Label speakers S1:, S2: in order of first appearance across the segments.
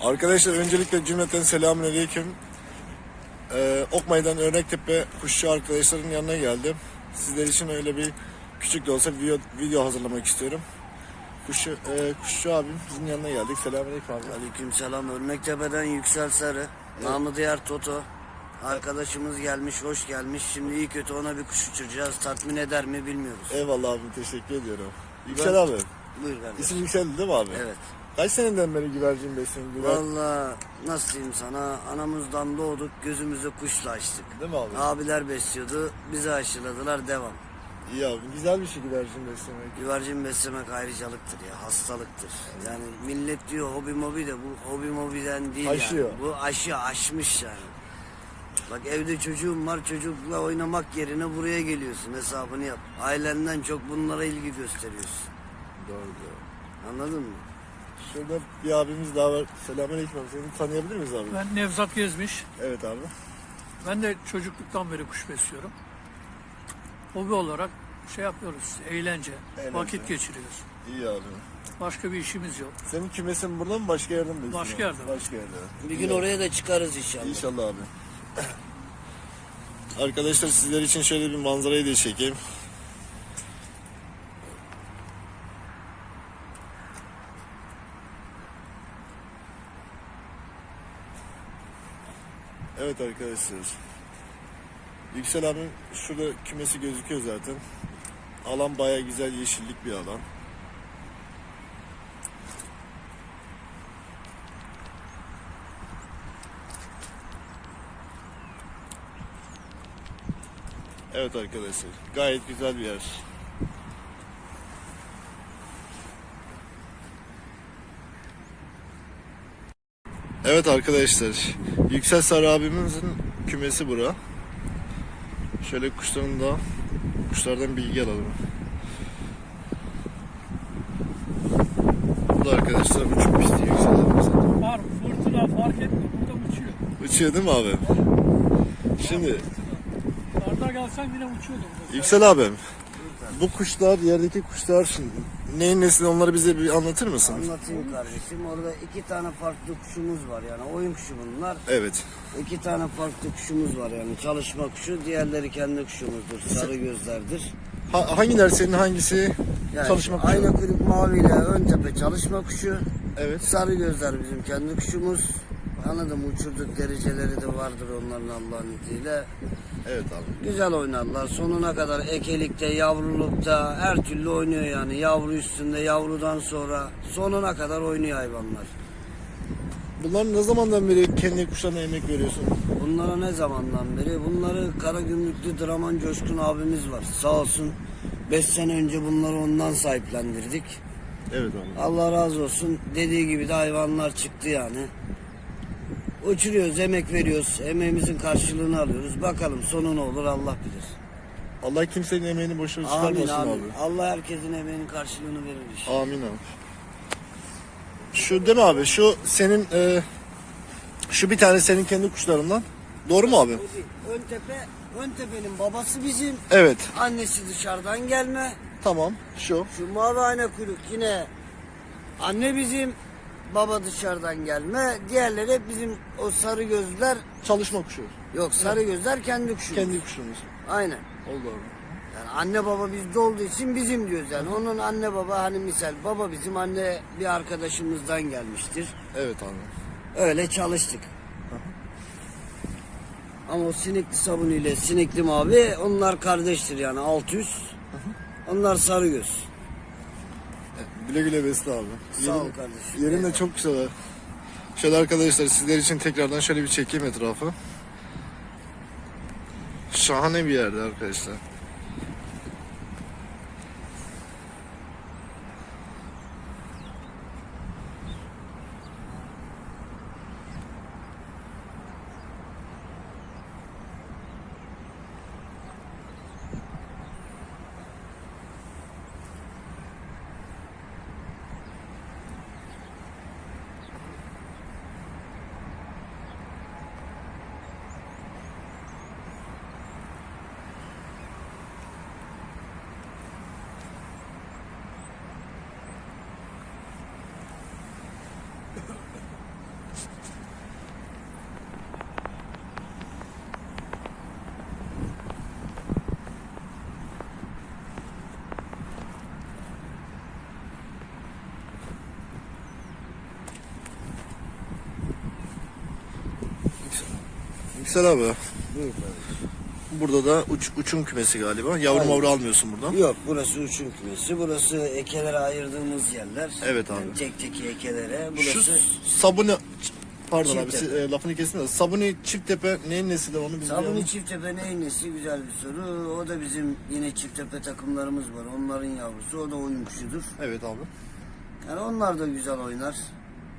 S1: Arkadaşlar öncelikle cümleten selamünaleyküm. Ee, Okmay'dan Örnektepe kuşçu arkadaşların yanına geldim. Sizler için öyle bir küçük de olsa video, video hazırlamak istiyorum. Kuşçu, e, kuşçu abim sizin yanına geldik. Selamünaleyküm abi.
S2: Aleykümselam. Örnektepe'den Yüksel Sarı. Namı diğer Toto. Arkadaşımız gelmiş, hoş gelmiş. Şimdi iyi kötü ona bir kuş uçuracağız. Tatmin eder mi bilmiyoruz.
S1: Eyvallah abim teşekkür ediyorum. Yüksel abi.
S2: Buyur kardeşim.
S1: İsim Yüksel'di değil mi abi?
S2: Evet.
S1: Kaç seneden beri güvercin besliyorsun? Güver...
S2: Valla nasıl diyeyim sana anamızdan doğduk gözümüzü kuşla açtık.
S1: Değil mi abi?
S2: Abiler besliyordu bizi aşıladılar devam.
S1: İyi abi. Güzel bir şey güvercin beslemek.
S2: Güvercin beslemek ayrıcalıktır ya hastalıktır. Yani millet diyor hobi mobi de bu hobi mobiden değil
S1: Aşıyor.
S2: yani. Bu aşı aşmış yani. Bak evde çocuğum var çocukla oynamak yerine buraya geliyorsun hesabını yap. Ailenden çok bunlara ilgi gösteriyorsun.
S1: Doğru doğru.
S2: Anladın mı?
S1: Şurada bir abimiz daha var. Selamünaleyküm abi. Seni tanıyabilir miyiz abi?
S3: Ben Nevzat Gezmiş.
S1: Evet abi.
S3: Ben de çocukluktan beri kuş besliyorum. Hobi olarak şey yapıyoruz, eğlence,
S1: Eğlence.
S3: vakit geçiriyoruz.
S1: İyi abi.
S3: Başka bir işimiz yok.
S1: Senin kümesin burada mı başka yerde mi besliyorsun?
S3: Başka yerde.
S1: Başka yerde.
S2: Bir
S1: İyi
S2: gün
S1: abi.
S2: oraya da çıkarız inşallah.
S1: İnşallah abi. Arkadaşlar sizler için şöyle bir manzarayı da çekeyim. Evet arkadaşlar. Yüksel abim şurada kümesi gözüküyor zaten. Alan baya güzel yeşillik bir alan. Evet arkadaşlar. Gayet güzel bir yer. Evet arkadaşlar. Yüksel Sarı abimizin kümesi bura. Şöyle kuşların da kuşlardan bilgi alalım. Bu da arkadaşlar uçuk pisti Yüksel abimizin.
S3: Var fırtına fark etmiyor. Burada uçuyor.
S1: Uçuyor değil mi abi? Şimdi
S3: Karda gelsen yine uçuyordu burada.
S1: Yüksel abim. Bu kuşlar, yerdeki kuşlar neyin nesli onları bize bir anlatır mısın?
S2: Anlatayım kardeşim. Orada iki tane farklı kuşumuz var yani. Oyun kuşu bunlar.
S1: Evet.
S2: İki tane farklı kuşumuz var yani. Çalışma kuşu. Diğerleri kendi kuşumuzdur. Sarı gözlerdir.
S1: Ha, hangiler senin hangisi
S2: Yani
S1: çalışma kuşu?
S2: Ayna kuyruk maviyle ön tepe çalışma kuşu.
S1: Evet.
S2: Sarı gözler bizim kendi kuşumuz. Anladım uçurduk dereceleri de vardır onların Allah'ın izniyle.
S1: Evet abi.
S2: Güzel oynarlar. Sonuna kadar ekelikte, yavrulukta her türlü oynuyor yani. Yavru üstünde, yavrudan sonra sonuna kadar oynuyor hayvanlar.
S1: Bunlar ne zamandan beri kendi kuşlarına emek veriyorsun?
S2: Bunlara ne zamandan beri? Bunları Kara Gümrüklü Draman Coşkun abimiz var. Sağ olsun 5 sene önce bunları ondan sahiplendirdik.
S1: Evet abi.
S2: Allah razı olsun. Dediği gibi de hayvanlar çıktı yani. Uçuruyoruz, emek veriyoruz. Emeğimizin karşılığını alıyoruz. Bakalım sonu ne olur Allah bilir.
S1: Allah kimsenin emeğini boşuna
S2: Amin
S1: çıkarmasın
S2: amin.
S1: abi.
S2: Allah herkesin emeğinin karşılığını verir inşallah.
S1: Amin abi. Şu değil mi abi? Şu senin e, şu bir tane senin kendi kuşlarından. Doğru mu abi?
S2: Ön tepe, ön tepenin babası bizim.
S1: Evet.
S2: Annesi dışarıdan gelme.
S1: Tamam. Şu.
S2: Şu mavi ayna kuyruk yine anne bizim. Baba dışarıdan gelme. Diğerleri bizim o sarı gözler.
S1: Çalışma kuşu.
S2: Yok sarı gözler kendi kuşu.
S1: Kendi kuşumuz.
S2: Aynen.
S1: Oldu abi.
S2: Yani anne baba bizde olduğu için bizim diyoruz yani. Onun anne baba hani misal baba bizim anne bir arkadaşımızdan gelmiştir.
S1: Evet abi.
S2: Öyle çalıştık. Ama o sinekli sabun ile sinekli mavi onlar kardeştir yani alt üst. Onlar sarı göz.
S1: Güle güle besle abi.
S2: Sağ ol kardeşim.
S1: Yerin de çok güzel. ha. Şöyle arkadaşlar sizler için tekrardan şöyle bir çekeyim etrafı. Şahane bir yerde arkadaşlar. Yüksel abi.
S2: Buyur kardeşim.
S1: Burada da uç, uçum kümesi galiba. Yavru
S2: Aynen.
S1: mavru almıyorsun buradan.
S2: Yok burası uçum kümesi. Burası ekelere ayırdığımız yerler.
S1: Evet abi.
S2: Yani tek tek ekelere.
S1: Şu
S2: Burası
S1: sabuni pardon abi
S2: Çifttepe.
S1: siz, e, lafını kesin de sabuni çifttepe neyin nesi de onu bilmiyorum.
S2: Sabuni Çifttepe neyin nesi güzel bir soru. O da bizim yine Çifttepe takımlarımız var. Onların yavrusu. O da oyun kuşudur.
S1: Evet abi.
S2: Yani onlar da güzel oynar.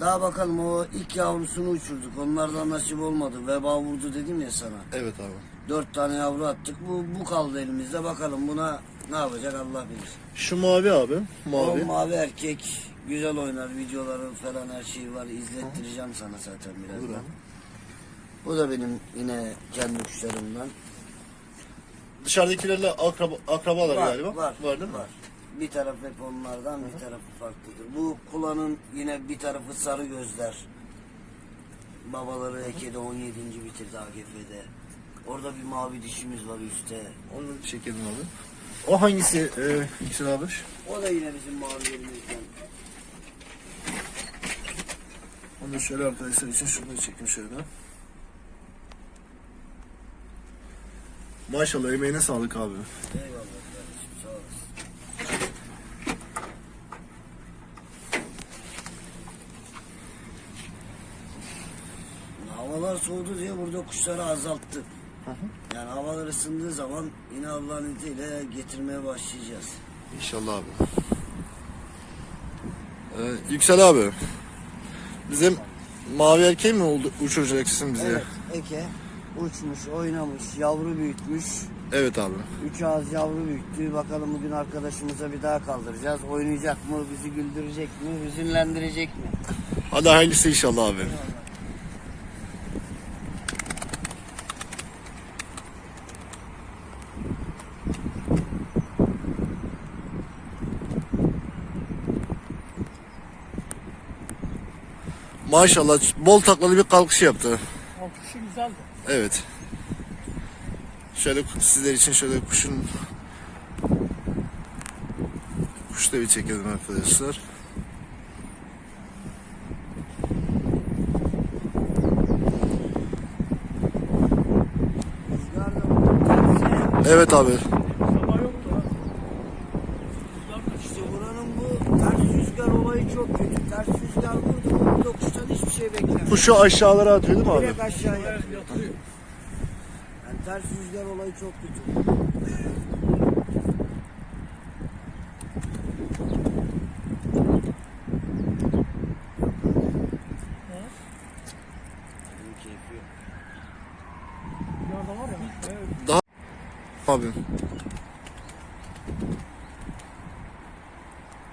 S2: Daha bakalım o ilk yavrusunu uçurduk. Onlardan nasip olmadı. Veba vurdu dedim ya sana.
S1: Evet abi.
S2: Dört tane yavru attık. Bu, bu kaldı elimizde. Bakalım buna ne yapacak Allah bilir.
S1: Şu mavi abi. Mavi.
S2: O mavi erkek güzel oynar. Videoları falan her şeyi var. İzlettireceğim sana zaten
S1: Olur
S2: birazdan.
S1: abi.
S2: Bu da benim yine kendi kuşlarımdan.
S1: Dışarıdakilerle akraba, akrabalar galiba.
S2: Var,
S1: Var değil mi?
S2: Var. Bir taraf hep onlardan, bir tarafı farklıdır. Bu kulanın yine bir tarafı sarı gözler. Babaları Eke'de 17. bitirdi AGF'de. Orada bir mavi dişimiz var üstte.
S1: Onu çekelim abi. O hangisi e, Yüksel abi?
S2: O da yine bizim mavilerimizden.
S1: Onu da şöyle arkadaşlar için şunu çekeyim şöyle. Maşallah emeğine sağlık abi.
S2: Eyvallah kardeşim sağ olasın. Havalar soğudu diye burada kuşları azalttık. Yani havalar ısındığı zaman yine Allah'ın izniyle getirmeye başlayacağız.
S1: İnşallah abi. Ee, Yüksel abi. Bizim mavi erkeği mi oldu uçuracaksın bize?
S2: Evet, Eke uçmuş, oynamış, yavru büyütmüş.
S1: Evet abi.
S2: Üç ağız yavru büyüttü. Bakalım bugün arkadaşımıza bir daha kaldıracağız. Oynayacak mı, bizi güldürecek mi, hüzünlendirecek mi?
S1: Hadi hayırlısı inşallah abi. Maşallah bol taklalı bir kalkış yaptı.
S3: Kalkışı güzeldi.
S1: Evet. Şöyle sizler için şöyle kuşun kuş da bir çekelim arkadaşlar. Evet abi.
S2: İşte buranın bu ters rüzgar olayı çok kötü. Ters rüzgar vurdu mu burada kuştan hiçbir şey beklemiyor.
S1: Kuşu aşağılara atıyor değil mi abi?
S2: Direkt aşağıya.
S3: Evet, yatırıyor.
S2: Yani ters rüzgar olayı çok kötü. Benim keyfi yok.
S3: Rüzgar da var ya. Evet.
S1: Abi.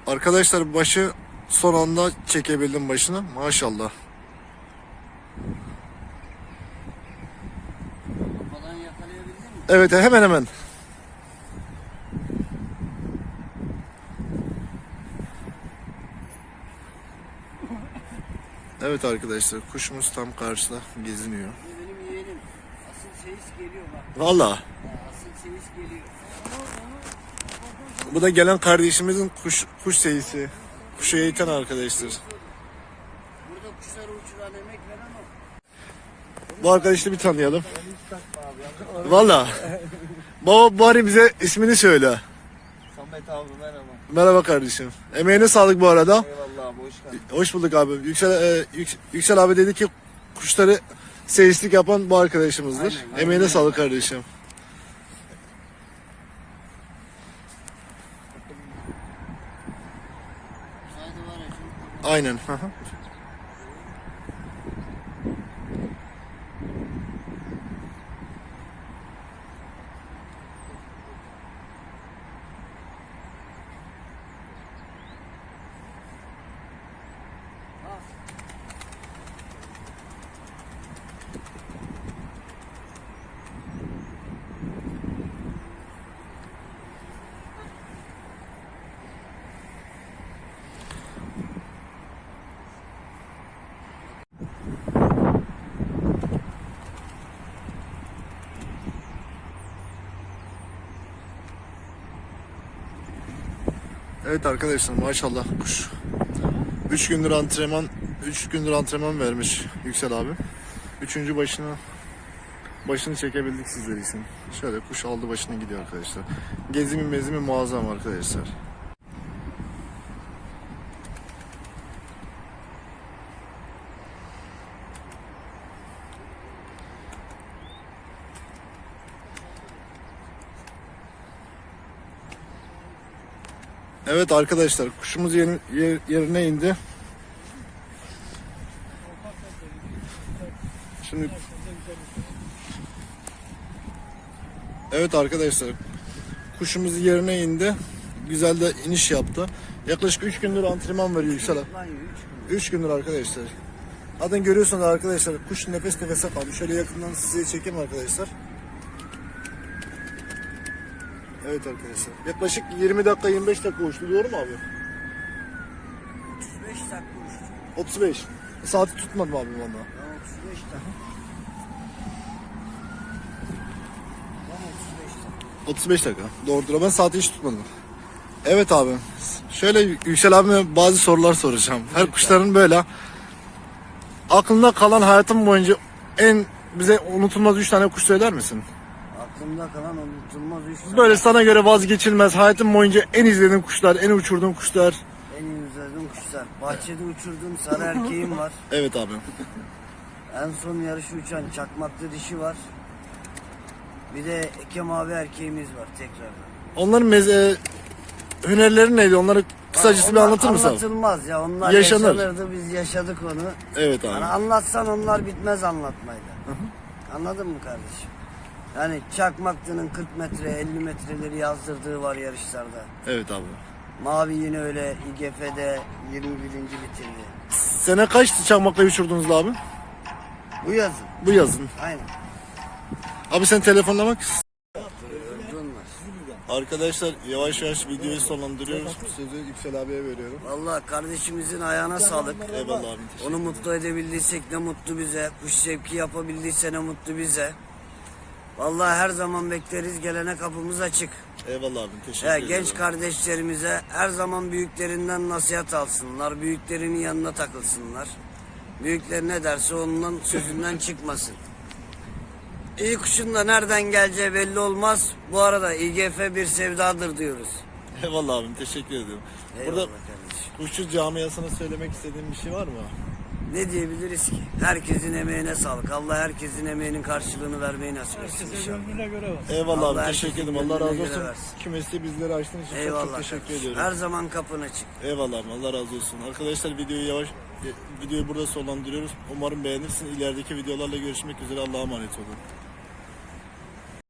S1: Arkadaşlar başı son anda çekebildim başını. Maşallah. Evet hemen hemen. Evet arkadaşlar kuşumuz tam karşıda geziniyor.
S2: Benim yeğenim. Asıl seyis geliyor bak.
S1: Valla.
S2: Asıl seyis geliyor.
S1: Bu da gelen kardeşimizin kuş kuş seyisi. Kuşu eğiten arkadaşlar.
S2: Burada kuşları uçuran emek veren o.
S1: Bu arkadaşı bir tanıyalım. Valla. Baba bari bize ismini söyle.
S4: Samet abi merhaba.
S1: Merhaba kardeşim. Emeğine sağlık bu arada.
S4: Eyvallah abi hoş geldin.
S1: Hoş bulduk abi. Yüksel, e, Yük- Yüksel abi dedi ki kuşları seyislik yapan bu arkadaşımızdır.
S2: Aynen, aynen.
S1: Emeğine sağlık kardeşim. Aynen. hı hı. Evet arkadaşlar maşallah kuş. 3 gündür antrenman 3 gündür antrenman vermiş Yüksel abi. Üçüncü başına başını çekebildik sizler için. Şöyle kuş aldı başına gidiyor arkadaşlar. Gezimi mezimi muazzam arkadaşlar. Evet arkadaşlar kuşumuz yeni- yer- yerine indi. Şimdi Evet arkadaşlar kuşumuz yerine indi. Güzel de iniş yaptı. Yaklaşık 3 gündür antrenman veriyor Yüksel abi.
S2: Lan üç
S1: 3 gündür arkadaşlar. Zaten görüyorsunuz arkadaşlar kuş nefes nefese kalmış. Şöyle yakından size çekeyim arkadaşlar. Evet arkadaşlar. Yaklaşık 20 dakika 25 dakika uçtu doğru mu abi?
S2: 35 dakika uçtu.
S1: 35. Saati tutmadım abi valla.
S2: Lan 35 dakika. Lan 35 dakika.
S1: 35 dakika. Doğrudur. Ben saati hiç tutmadım. Evet abi. Şöyle Yüksel abime bazı sorular soracağım. Her kuşların böyle aklında kalan hayatın boyunca en bize unutulmaz 3 tane kuş söyler misin?
S2: Aklımda kalan unutulmaz 3 tane.
S1: Böyle sana göre vazgeçilmez hayatın boyunca en izlediğin kuşlar, en uçurduğun kuşlar.
S2: En izlediğim kuşlar. Bahçede uçurduğum sarı erkeğim var.
S1: Evet abi.
S2: En son yarışı uçan çakmaklı dişi var. Bir de eke mavi erkeğimiz var tekrardan.
S1: Onların meze hünerleri neydi? Onları kısacası bir
S2: Onlar
S1: anlatır mısın? abi?
S2: Anlatılmaz ya. Onlar
S1: Yaşanır.
S2: yaşanırdı biz yaşadık onu.
S1: Evet
S2: Yani
S1: abi.
S2: anlatsan onlar bitmez anlatmayla. Anladın mı kardeşim? Yani Çakmaklı'nın 40 metre 50 metreleri yazdırdığı var yarışlarda.
S1: Evet abi.
S2: Mavi yine öyle İGF'de 21. bitirdi.
S1: Sene kaçtı çakmakla uçurdunuz abi?
S2: Bu yazın.
S1: Bu yazın.
S2: Aynen.
S1: Abi sen telefonlamak
S2: mü?
S1: Arkadaşlar yavaş yavaş videoyu sonlandırıyoruz. Sözü Yüksel abiye veriyorum.
S2: Vallahi kardeşimizin ayağına sağlık.
S1: Eyvallah abi.
S2: Onu mutlu edebildiysek ne mutlu bize. Kuş zevki yapabildiyse ne mutlu bize. Vallahi her zaman bekleriz. Gelene kapımız açık.
S1: Eyvallah abi. Teşekkür
S2: Ya,
S1: ederim.
S2: genç kardeşlerimize her zaman büyüklerinden nasihat alsınlar. Büyüklerinin yanına takılsınlar. Büyükler ne derse ondan sözünden çıkmasın. İyi kuşun da nereden geleceği belli olmaz. Bu arada İGF bir sevdadır diyoruz.
S1: Eyvallah abim. Teşekkür ederim.
S2: Eyvallah
S1: Burada
S2: kardeşim.
S1: kuşçu camiasına söylemek istediğin bir şey var mı?
S2: Ne diyebiliriz ki? Herkesin emeğine sağlık. Allah herkesin emeğinin karşılığını vermeyi nasip etsin
S3: Herkese
S2: inşallah.
S3: gönlüne göre var.
S1: Eyvallah
S2: Allah
S1: abi. Teşekkür
S2: herkesin
S1: ederim. Allah razı
S2: gönlüne göre
S1: olsun.
S2: versin.
S1: Kümesi bizleri açtığın için çok
S2: Eyvallah.
S1: çok teşekkür
S2: kardeşim.
S1: ediyorum.
S2: Her zaman kapın açık.
S1: Eyvallah abi. Allah razı olsun. Arkadaşlar videoyu yavaş videoyu burada sonlandırıyoruz. Umarım beğenirsin. İlerideki videolarla görüşmek üzere. Allah'a emanet olun.